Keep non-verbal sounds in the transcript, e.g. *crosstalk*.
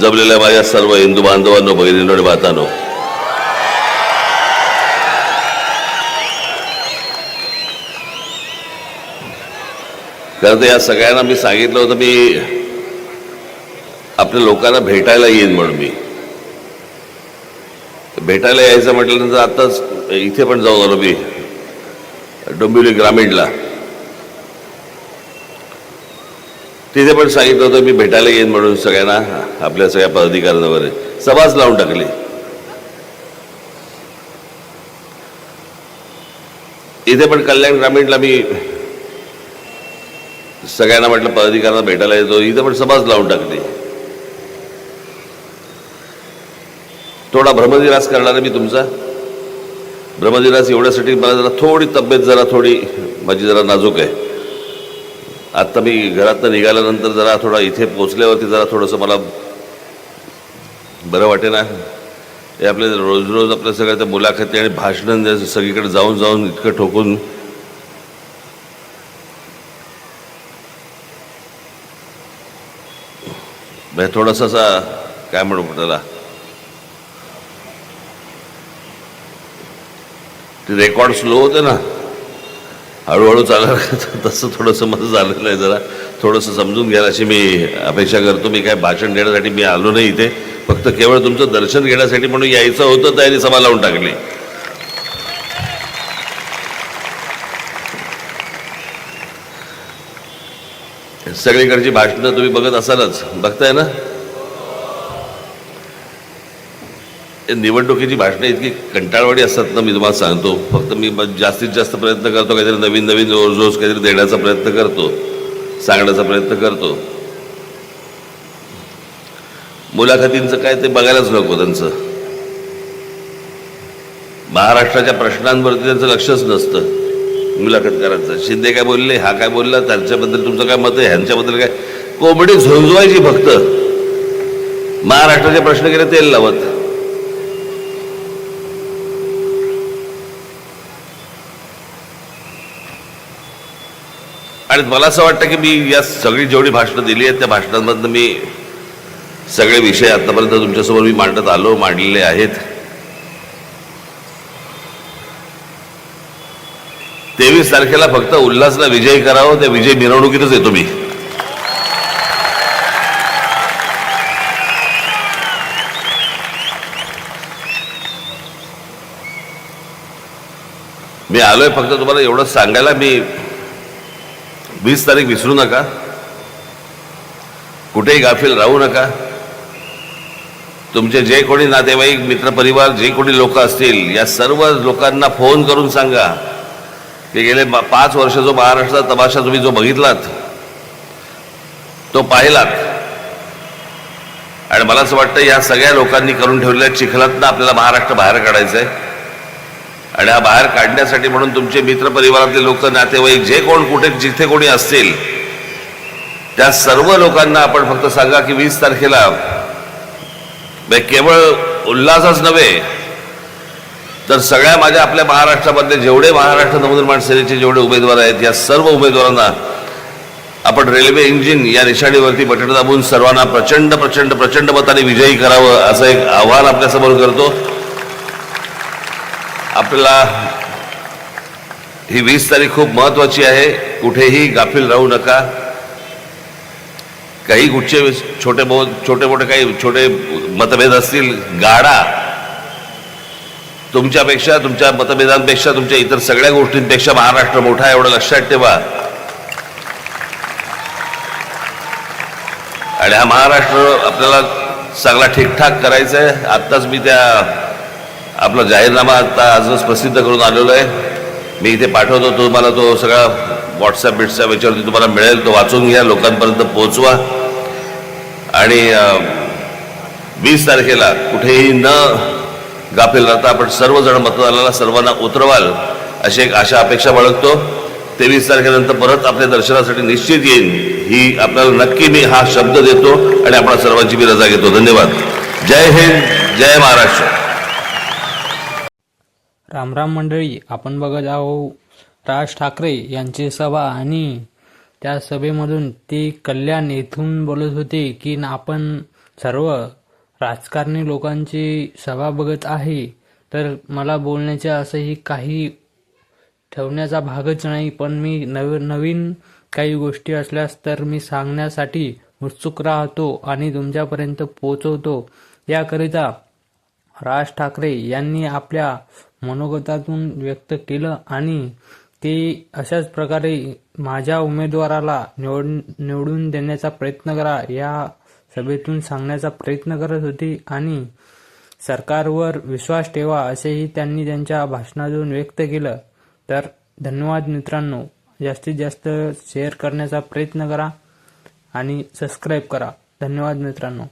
जमलेल्या माझ्या सर्व हिंदू बांधवांनो भगिनींनो आणि मातांनो. खरं तर या सगळ्यांना मी सांगितलं होतं मी आपल्या लोकांना भेटायला येईन म्हणून मी. भेटायला यायचं म्हटल्यानंतर आताच इथे पण जाऊन आलो मी डोंबिवली ग्रामीणला. तिथे पण सांगितलं होतं मी भेटायला येईन म्हणून सगळ्यांना आपल्या सगळ्या पदाधिकाऱ्यांना वगैरे सभाच लावून टाकली. इथे पण कल्याण ग्रामीणला मी सगळ्यांना म्हटलं पदाधिकाऱ्यांना भेटायला येतो. इथे पण सभाच लावून टाकली. थोडा भ्रमदिरास करणार आहे मी तुमचा. भ्रमदिरास एवढ्यासाठी मला जरा थोडी तब्येत जरा थोडी माझी जरा नाजूक आहे. आत्ता मी घरातनं निघाल्यानंतर जरा थोडा इथे पोचल्यावरती जरा थोडंसं मला बरं वाटे ना हे आपले रोज रोज आपल्या सगळ्या त्या मुलाखती आणि भाषणं जे सगळीकडे जाऊन जाऊन इतकं ठोकून म्हणजे थोडासा असा काय म्हणू त्याला? ते रेकॉर्ड स्लो होते ना. हळूहळू चालणार *laughs* तसं थोडंसं माझं झालेलं आहे जरा. थोडंसं समजून घ्याल अशी मी अपेक्षा करतो. मी काय भाषण देण्यासाठी मी आलो नाही इथे. फक्त केवळ तुमचं दर्शन घेण्यासाठी म्हणून यायचं होतं तयारी सभा लावून टाकली. सगळीकडची भाषणं तुम्ही बघत असालच. बघताय ना हे निवडणुकीची भाषणं इतकी कंटाळवाडी असतात ना मी तुम्हाला सांगतो. फक्त मी जास्तीत जास्त प्रयत्न करतो काहीतरी नवीन नवीन रोज रोज काहीतरी देण्याचा प्रयत्न करतो सांगण्याचा प्रयत्न करतो. मुलाखतींचं काय ते बघायलाच नको त्यांचं. महाराष्ट्राच्या प्रश्नांवरती त्यांचं लक्षच नसतं मुलाखतकारांचं. शिंदे काय बोलले हा काय बोलला त्यांच्याबद्दल तुमचं काय मत आहे ह्यांच्याबद्दल काय? कोंबडी झोंजवायची फक्त. महाराष्ट्राचे प्रश्न केले तेल लावत. आणि मला असं वाटतं की मी या सगळी जेवढी भाषणं दिली आहेत त्या भाषणांमधनं मी सगळे विषय आतापर्यंत तुमच्यासमोर मी मांडत आलो मांडलेले आहेत. तेवीस तारखेला फक्त उल्हासला विजयी करावं त्या विजय मिरवणुकीतच येतो मी. मी आलोय फक्त तुम्हाला एवढं सांगायला मी वीस तारीख विसरू नका. कुठेही गाफील राहू नका. तुमचे जे कोणी नातेवाईक मित्रपरिवार जे कोणी लोक असतील या सर्व लोकांना फोन करून सांगा की गेले पाच वर्ष जो महाराष्ट्राचा तमाशा तुम्ही जो बघितलात तो पाहिलात. आणि मला असं वाटतं या सगळ्या लोकांनी करून ठेवलेल्या चिखलातनं आपल्याला महाराष्ट्र बाहेर काढायचं आहे आणि हा बाहेर काढण्यासाठी म्हणून तुमचे मित्र परिवारातले लोक नातेवाईक जे कोण कुठे जिथे कोणी असतील त्या सर्व लोकांना आपण फक्त सांगा की वीस तारखेला केवळ उल्हासच नव्हे तर सगळ्या माझ्या आपल्या महाराष्ट्रामधले जेवढे महाराष्ट्र नवनिर्माण सेनेचे जेवढे उमेदवार आहेत या सर्व उमेदवारांना आपण रेल्वे इंजिन या निशाणीवरती बटण दाबून सर्वांना प्रचंड प्रचंड प्रचंड मताने विजयी करावं असं एक आव्हान आपल्यासमोर करतो. आपल्याला ही वीस तारीख खूप महत्वाची आहे. कुठेही गाफील राहू नका. काही कुठचे छोटे बहुत छोटे मोठे काही छोटे मतभेद असतील गाडा. तुमच्यापेक्षा तुमच्या मतभेदांपेक्षा तुमच्या इतर सगळ्या गोष्टींपेक्षा महाराष्ट्र मोठा आहे एवढं लक्षात ठेवा. आणि हा महाराष्ट्र आपल्याला चांगला ठीकठाक करायचा आहे आत्ताच मी त्या आपला जाहीरनामा आता आजच प्रसिद्ध करून आलेलो आहे. मी इथे पाठवतो तुम्हाला तो सगळा व्हॉट्सअप बिट्सअप याच्यावरती तुम्हाला मिळेल तो वाचून घ्या लोकांपर्यंत पोहोचवा. आणि वीस तारखेला कुठेही न गाफील राहता आपण सर्वजण मतदानाला सर्वांना उतरवाल अशी एक आशा अपेक्षा बाळगतो. तेवीस तारखेनंतर परत आपल्या दर्शनासाठी निश्चित येईन ही आपल्याला नक्की मी हा शब्द देतो आणि आपण सर्वांची मी रजा घेतो. धन्यवाद. जय हिंद जय महाराष्ट्र. रामराम मंडळी आपण बघत आहो राज ठाकरे यांची सभा आणि त्या सभेमधून ते कल्याण येथून बोलत होते की आपण सर्व राजकारणी लोकांची सभा बघत आहे तर मला बोलण्याचे असंही काही ठेवण्याचा भागच नाही पण मी नव नवीन काही गोष्टी असल्यास तर मी सांगण्यासाठी उत्सुक राहतो आणि तुमच्यापर्यंत पोहोचवतो. याकरिता राज ठाकरे यांनी आपल्या मनोगतातून व्यक्त केलं आणि ते अशाच प्रकारे माझ्या उमेदवाराला निवड निवडून देण्याचा प्रयत्न करा या सभेतून सांगण्याचा प्रयत्न करत होते आणि सरकारवर विश्वास ठेवा असेही त्यांनी त्यांच्या भाषणातून व्यक्त केलं. तर धन्यवाद मित्रांनो. जास्तीत जास्त शेअर करण्याचा प्रयत्न करा आणि सबस्क्राईब करा. धन्यवाद मित्रांनो.